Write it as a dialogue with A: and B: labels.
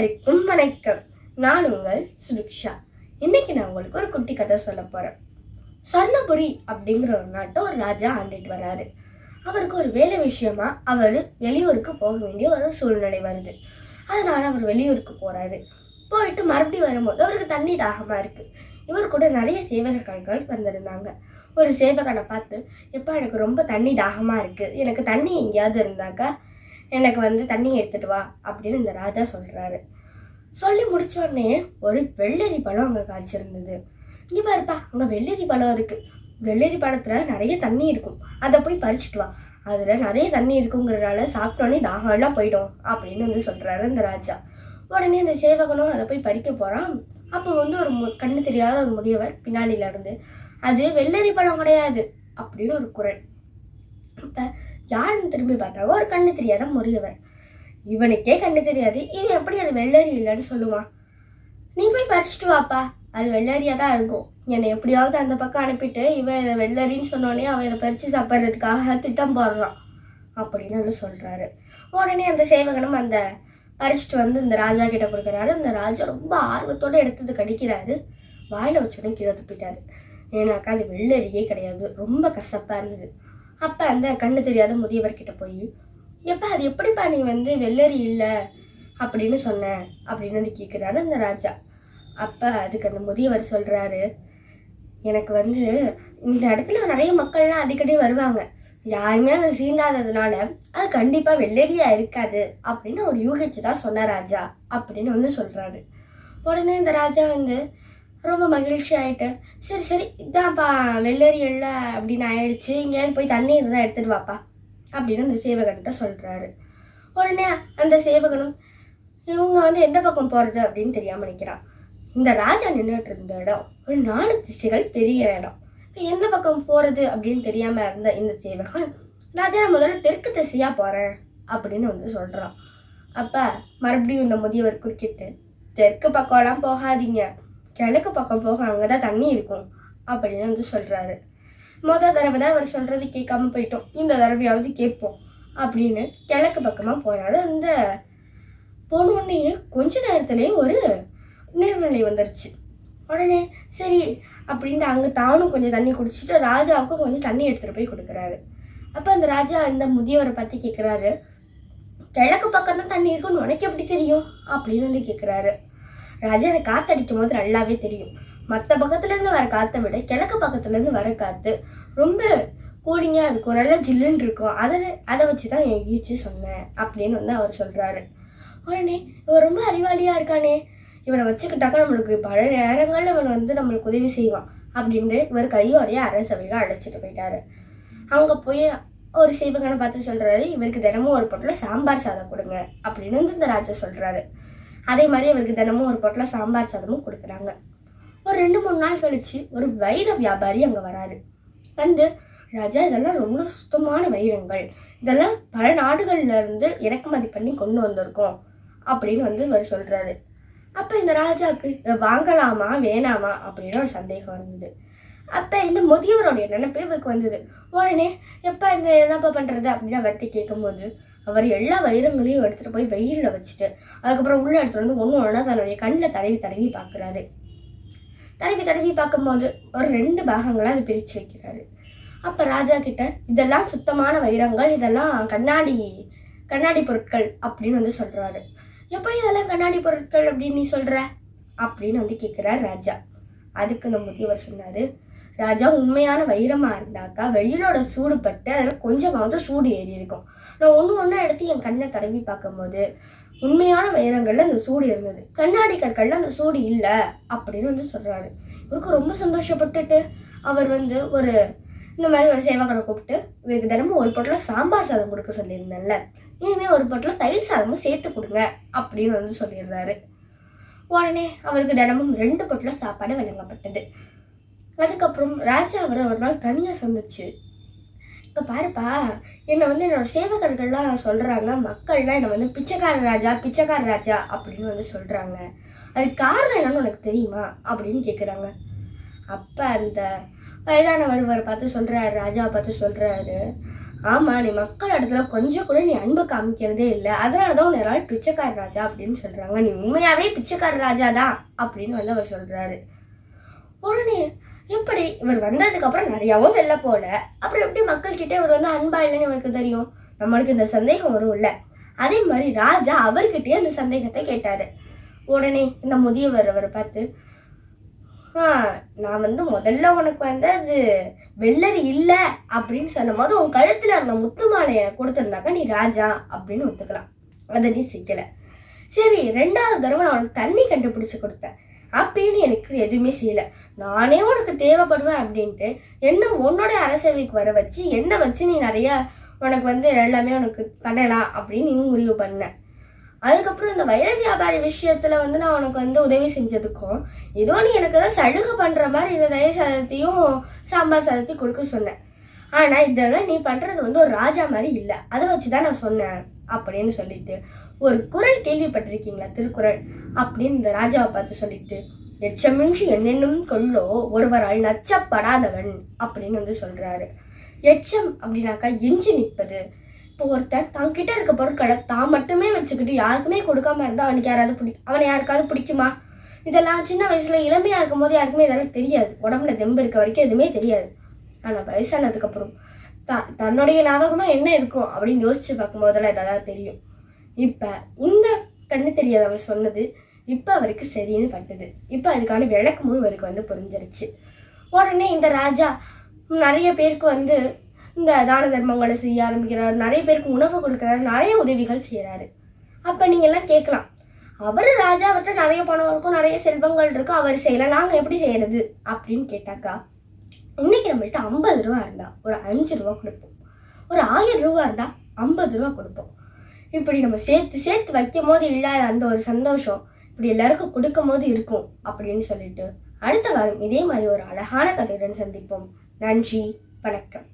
A: அனைவருக்கும் வணக்கம் நான் உங்கள் சுபிக்ஷா. இன்னைக்கு நான் உங்களுக்கு ஒரு குட்டி கதை சொல்ல போறேன். சொர்ணபுரி அப்படிங்கிற ஒரு நாட்டை ஒரு ராஜா ஆண்டுட்டு வராரு அவருக்கு ஒரு வேலை விஷயமா அவர் வெளியூருக்கு போக வேண்டிய ஒரு சூழ்நிலை வருது. அதனால அவர் வெளியூருக்கு போறாரு. போயிட்டு மறுபடியும் வரும்போது அவருக்கு தண்ணி தாகமா இருக்கு. இவர் கூட நிறைய சேவகர்கள் வந்திருந்தாங்க. ஒரு சேவகனை பார்த்து எப்பா எனக்கு ரொம்ப தண்ணி தாகமா இருக்கு. எனக்கு தண்ணி எங்கேயாவது இருந்தாக்கா எனக்கு வந்து தண்ணி எடுத்துட்டு வா அப்படின்னு இந்த ராஜா சொல்கிறாரு சொல்லி முடித்தோடனே ஒரு வெள்ளரி பழம் அங்கே காய்ச்சிருந்தது. இங்கே பாருப்பா அங்கே வெள்ளரி பழம் இருக்குது வெள்ளரி பழத்தில் நிறைய தண்ணி இருக்கும். அதை போய் பறிச்சுட்டு வா. அதில் நிறைய தண்ணி இருக்குங்கிறனால சாப்பிட்டோன்னே தாகம்லாம் போயிடும் அப்படின்னு வந்து சொல்கிறாரு இந்த ராஜா. உடனே அந்த சேவகனும் அதை போய் பறிக்க போகிறான் அப்போ வந்து ஒரு மு- கண்ணு தெரியாத ஒரு முதியவர் பின்னாடியில இருந்து அது வெள்ளரி பழம் கிடையாது அப்படின்னு ஒரு குரல். அப்போ யாருன்னு திரும்பி பார்த்தாங்க ஒரு கண்ணு தெரியாத முதியவர் இவனுக்கே கண்ணு தெரியாது. இவன் எப்படி அது வெள்ளரி இல்லைன்னு சொல்லுவான். நீ போய் பறிச்சுட்டு வாப்பா. அது வெள்ளரியா தான் இருக்கும். என்னை எப்படியாவது அந்த பக்கம் அனுப்பிட்டு இவன் இதை வெள்ளரின்னு சொன்னோடனே அவன் இதை பறிச்சு சாப்பிட்றதுக்காக திட்டம் போடுறான் அப்படின்னு வந்து சொல்கிறாரு உடனே அந்த சேவகனும் அந்த பறிச்சுட்டு வந்து இந்த ராஜா கிட்ட கொடுக்குறாரு. இந்த ராஜா ரொம்ப ஆர்வத்தோட எடுத்தது கடிக்கிறாரு. வாயில வச்சோடனே கீழே துப்பிட்டாரு. ஏன்னாக்கா அது வெள்ளரியே கிடையாது. ரொம்ப கசப்பாக இருந்தது. அப்போ அந்த கண்ணு தெரியாத முதியவர்கிட்ட போய் எப்போ அது எப்படிப்பா நீ வந்து வெள்ளரி இல்லை? அப்படின்னு சொன்ன அப்படின்னு வந்து கேட்குறாரு அந்த ராஜா. அப்போ அதுக்கு அந்த முதியவர் சொல்கிறாரு எனக்கு வந்து இந்த இடத்துல நிறைய மக்கள்லாம் அடிக்கடி வருவாங்க. யாருமே அதை சீண்டாததுனால அது கண்டிப்பாக வெள்ளரியாக இருக்காது அப்படின்னு அவர் யூகிச்சு தான் சொன்ன ராஜா அப்படின்னு வந்து சொல்கிறாரு உடனே இந்த ராஜா வந்து ரொம்ப மகிழ்ச்சி ஆயிட்டு சரி சரி இதான்ப்பா வெள்ளரி இல்லை அப்படின்னு ஆயிடுச்சு. எங்கேயாவது போய் தண்ணி இருந்தால் எடுத்துட்டு வாப்பா அப்படின்னு அந்த சேவகன்கிட்ட சொல்கிறாரு உடனே அந்த சேவகனும் இவங்க வந்து எந்த பக்கம் போகிறது அப்படின்னு தெரியாமல் நிற்கிறான் இந்த ராஜா நின்றுட்டு இருந்த இடம் ஒரு நாலு திசைகள் பெரிய இடம். இப்போ எந்த பக்கம் போகிறது அப்படின்னு தெரியாமல் இருந்த இந்த சேவகன் ராஜா நான் முதல்ல தெற்கு திசையாக போகிறேன் அப்படின்னு வந்து சொல்கிறான் அப்போ மறுபடியும் இந்த முதியவர் குறுக்கிட்டு தெற்கு பக்கம்லாம் போகாதீங்க. கிழக்கு பக்கம் போக அங்கே தான் தண்ணி இருக்கும் அப்படின்னு வந்து சொல்கிறாரு மொதல் தடவை தான் அவர் சொல்கிறது கேட்காம போயிட்டோம். இந்த தடவையாவது கேட்போம் அப்படின்னு கிழக்கு பக்கமாக போகிறாரு அந்த போன கொஞ்ச நேரத்துலேயே ஒரு நீர்நிலை வந்துருச்சு. உடனே சரி அப்படின்ட்டு அங்கே தானும் கொஞ்சம் தண்ணி குடிச்சிட்டு ராஜாவுக்கும் கொஞ்சம் தண்ணி எடுத்துகிட்டு போய் கொடுக்குறாரு. அப்போ அந்த ராஜா அந்த முதியவரை பற்றி கேட்குறாரு கிழக்கு பக்கம் தான் தண்ணி இருக்குன்னு உனக்கு எப்படி தெரியும்? அப்படின்னு வந்து கேட்குறாரு ராஜா காத்தடிக்கும் போது நல்லாவே தெரியும். மற்ற பக்கத்துலேருந்து வர காற்றை விட கிழக்கு பக்கத்துலேருந்து வர காற்று ரொம்ப கூலிங்காக இருக்கும். நல்லா ஜில்லுன்னு இருக்கும். அதை அதை வச்சு தான் யூகிச்சு சொன்னேன் அப்படின்னு வந்து அவர் சொல்கிறாரு உடனே இவன் ரொம்ப அறிவாளியாக இருக்கானே. இவனை வச்சுக்கிட்டாக்கா நம்மளுக்கு பல நேரங்களில் இவன் வந்து நம்மளுக்கு உதவி செய்வான். அப்படின்ட்டு இவர் கையோடைய அரசவையை அழைச்சிட்டு போயிட்டாரு. அவங்க போய் ஒரு சீவகனை பார்த்து சொல்கிறாரு இவருக்கு தினமும் ஒரு பொட்டில் சாம்பார் சாதம் கொடுங்க. அப்படின்னு வந்து இந்த ராஜா சொல்கிறாரு அதே மாதிரி அவருக்கு தினமும் ஒரு பொட்டில் சாம்பார் சாதமும் கொடுக்குறாங்க. ஒரு ரெண்டு மூணு நாள் கழிச்சு ஒரு வைர வியாபாரி அங்கே வராரு. வந்து ராஜா இதெல்லாம் ரொம்ப சுத்தமான வைரங்கள். இதெல்லாம் பல நாடுகள்லேருந்து இறக்குமதி பண்ணி கொண்டு வந்திருக்கோம். அப்படின்னு வந்து இவர் சொல்கிறாரு அப்போ இந்த ராஜாவுக்கு வாங்கலாமா? வேணாமா? அப்படின்னு ஒரு சந்தேகம் வந்தது. அப்போ இந்த முதியவருடைய நினைப்பு இவருக்கு வந்தது. உடனே எப்போ இந்த என்னப்பா பண்ணுறது அப்படின்னு அவர்கிட்ட கேட்கும்போது அவர் எல்லா வைரங்களையும் எடுத்துகிட்டு போய் வெயிலில் வச்சுட்டு அதுக்கப்புறம் உள்ள எடுத்துகிட்டு வந்து ஒன்று ஒன்றா தன்னுடைய கண்ணில் தடவி தடவி பார்க்குறாரு. தடவி தடவி பார்க்கும்போது ஒரு ரெண்டு பாகங்களாக அதை பிரித்து வைக்கிறாரு. அப்போ ராஜா கிட்ட இதெல்லாம் சுத்தமான வைரங்கள் இதெல்லாம் கண்ணாடி கண்ணாடி பொருட்கள் அப்படின்னு வந்து சொல்கிறாரு எப்படி இதெல்லாம் கண்ணாடி பொருட்கள் அப்படின்னு நீ சொல்கிற அப்படின்னு வந்து கேட்குறாரு ராஜா. அதுக்கு நம்ம முதியவர் சொன்னார் ராஜா உண்மையான வைரமாக இருந்தாக்கா வெயிலோட சூடு பட்டு அதில் கொஞ்சமாவது சூடு ஏறி இருக்கும். நான் ஒன்று ஒன்றா எடுத்து என் கண்ணை தடவி பார்க்கும்போது உண்மையான வைரங்களில் அந்த சூடு இருந்தது. கண்ணாடி கற்களில் அந்த சூடு இல்லை அப்படின்னு வந்து சொல்கிறாரு இவருக்கு ரொம்ப சந்தோஷப்பட்டுட்டு அவர் வந்து ஒரு இந்த மாதிரி ஒரு சேவகனை கூப்பிட்டு இவருக்கு தினமும் ஒரு பொட்டில் சாம்பார் சாதம் கொடுக்க சொல்லியிருந்தேன்ல. இனிமேல் ஒரு பொட்டில் தயிர் சாதமும் சேர்த்து கொடுங்க அப்படின்னு வந்து சொல்லிடுறாரு. உடனே அவருக்கு தினமும் ரெண்டு பொட்டில் சாப்பாடு வழங்கப்பட்டது. அதுக்கப்புறம் ராஜா அவரை ஒரு நாள் தனியாக சந்திச்சு இப்போ பாருப்பா என்னை வந்து என்னோட சேவகர்கள்லாம் சொல்கிறாங்க மக்கள்லாம் என்னை வந்து பிச்சைக்கார ராஜா பிச்சைக்கார ராஜா அப்படின்னு வந்து சொல்கிறாங்க அதுக்கு காரணம் என்னன்னு உனக்கு தெரியுமா? அப்படின்னு கேட்குறாங்க அப்போ அந்த வயதானவர் இவரை பார்த்து சொல்கிறாரு ராஜாவை பார்த்து சொல்கிறாரு ஆமாம் நீ மக்கள் இடத்துல கொஞ்சம் கூட நீ அன்பு காமிக்கிறதே இல்லை அதனால தான் உன்னை நாள் பிச்சைக்கார ராஜா அப்படின்னு சொல்கிறாங்க நீ உண்மையாகவே பிச்சைக்கார ராஜா தான் அப்படின்னு வந்து அவர் சொல்கிறாரு உடனே எப்படி? இவர் வந்ததுக்கு அப்புறம் நிறையாவும் வெளில போல. அப்புறம் எப்படி மக்கள்கிட்ட இவர் வந்து அன்பா இல்லைன்னு இவருக்கு தெரியும்? நம்மளுக்கு இந்த சந்தேகம் வரும்ல அதே மாதிரி ராஜா அவர்கிட்டயே அந்த சந்தேகத்தை கேட்டாரு. உடனே இந்த முதியவர் அவரை பார்த்து நான் வந்து முதல்ல உனக்கு வந்து அது வெள்ளரி இல்லை அப்படின்னு சொல்லும் போது உன் கழுத்துல அந்த முத்து மாலையை கொடுத்துருந்தாக்க நீ ராஜா அப்படின்னு ஒத்துக்கலாம். அதை நீ சிக்கலை. சரி ரெண்டாவது தடவை நான் உனக்கு தண்ணி கண்டுபிடிச்சு கொடுத்தேன். அப்பயும் எனக்கு எதுவுமே செய்யல. நானே உனக்கு தேவைப்படுவேன் அப்படின்ட்டு என்ன உன்னோட அரசவைக்கு வர வச்சு என்னை வச்சு நீ நிறைய உனக்கு வந்து எல்லாமே உனக்கு பண்ணலாம் அப்படின்னு நீ முடிவு பண்ண. அதுக்கப்புறம் இந்த வைர வியாபாரி விஷயத்துல வந்து நான் உனக்கு வந்து உதவி செஞ்சதுக்கும் ஏதோ நீ எனக்கு தான் சலுகை பண்ற மாதிரி இந்த தயிர் சாதத்தையும் சாம்பார் சாதத்தையும் கொடுக்க சொன்னேன் ஆனால் இதெல்லாம் நீ பண்ணுறது வந்து ஒரு ராஜா மாதிரி இல்லை. அதை வச்சு தான் நான் சொன்னேன். அப்படின்னு சொல்லிட்டு. ஒரு குரல் கேள்விப்பட்டிருக்கீங்களா திருக்குறள்? அப்படின்னு இந்த ராஜாவை பார்த்து சொல்லிட்டு எச்சமின்றி என்னென்னும் கொள்ளோ ஒருவரால் நச்சப்படாதவன் அப்படின்னு வந்து சொல்றாரு. எச்சம் அப்படின்னாக்கா எஞ்சி நிற்பது. இப்போ ஒருத்தர் தங்கிட்ட இருக்க பொருட்களை தான் மட்டுமே வச்சுக்கிட்டு யாருக்குமே கொடுக்காம இருந்தால் அவனுக்கு யாராவது பிடி அவனை யாருக்காவது பிடிக்குமா? இதெல்லாம் சின்ன வயசுல இளமையா இருக்கும்போது யாருக்குமே இதெல்லாம் தெரியாது. உடம்புல தெம்பு இருக்க வரைக்கும் எதுவுமே தெரியாது. ஆனால் வயசானதுக்கப்புறம் த தன்னுடைய ஞாபகமா என்ன இருக்கும் அப்படின்னு யோசிச்சு பார்க்கும்போதெல்லாம் இதெல்லாம் தெரியும். இப்ப இந்த கண்ணு தெரியாதவன் சொன்னது இப்ப அவருக்கு சரின்னு பட்டது. இப்ப அதுக்கான விளக்கமும் இவருக்கு வந்து புரிஞ்சிருச்சு. உடனே இந்த ராஜா நிறைய பேருக்கு வந்து இந்த தான தர்மங்களை செய்ய ஆரம்பிக்கிறார். நிறைய பேருக்கு உணவு கொடுக்குறாரு. நிறைய உதவிகள் செய்கிறாரு அப்போ நீங்கள்லாம் கேட்கலாம் அவர் ராஜாவர்கிட்ட நிறைய பணம் இருக்கும் நிறைய செல்வங்கள் இருக்கும். அவர் செய்யலை நாங்கள் எப்படி செய்யறது? அப்படின்னு கேட்டாக்கா இன்னைக்கு நம்மள்ட்ட ஐம்பது ரூபா இருந்தால் ஒரு அஞ்சு ரூபா கொடுப்போம். ஒரு ஆயிரம் ரூபா இருந்தால் ஐம்பது ரூபா கொடுப்போம். இப்படி நம்ம சேர்த்து சேர்த்து வைக்கும் போது இல்லாத அந்த ஒரு சந்தோஷம் இப்படி எல்லாருக்கும் கொடுக்கும் போது இருக்கும் அப்படின்னு சொல்லிட்டு அடுத்த வாரம் இதே மாதிரி ஒரு அழகான கதையுடன் சந்திப்போம். நன்றி வணக்கம்.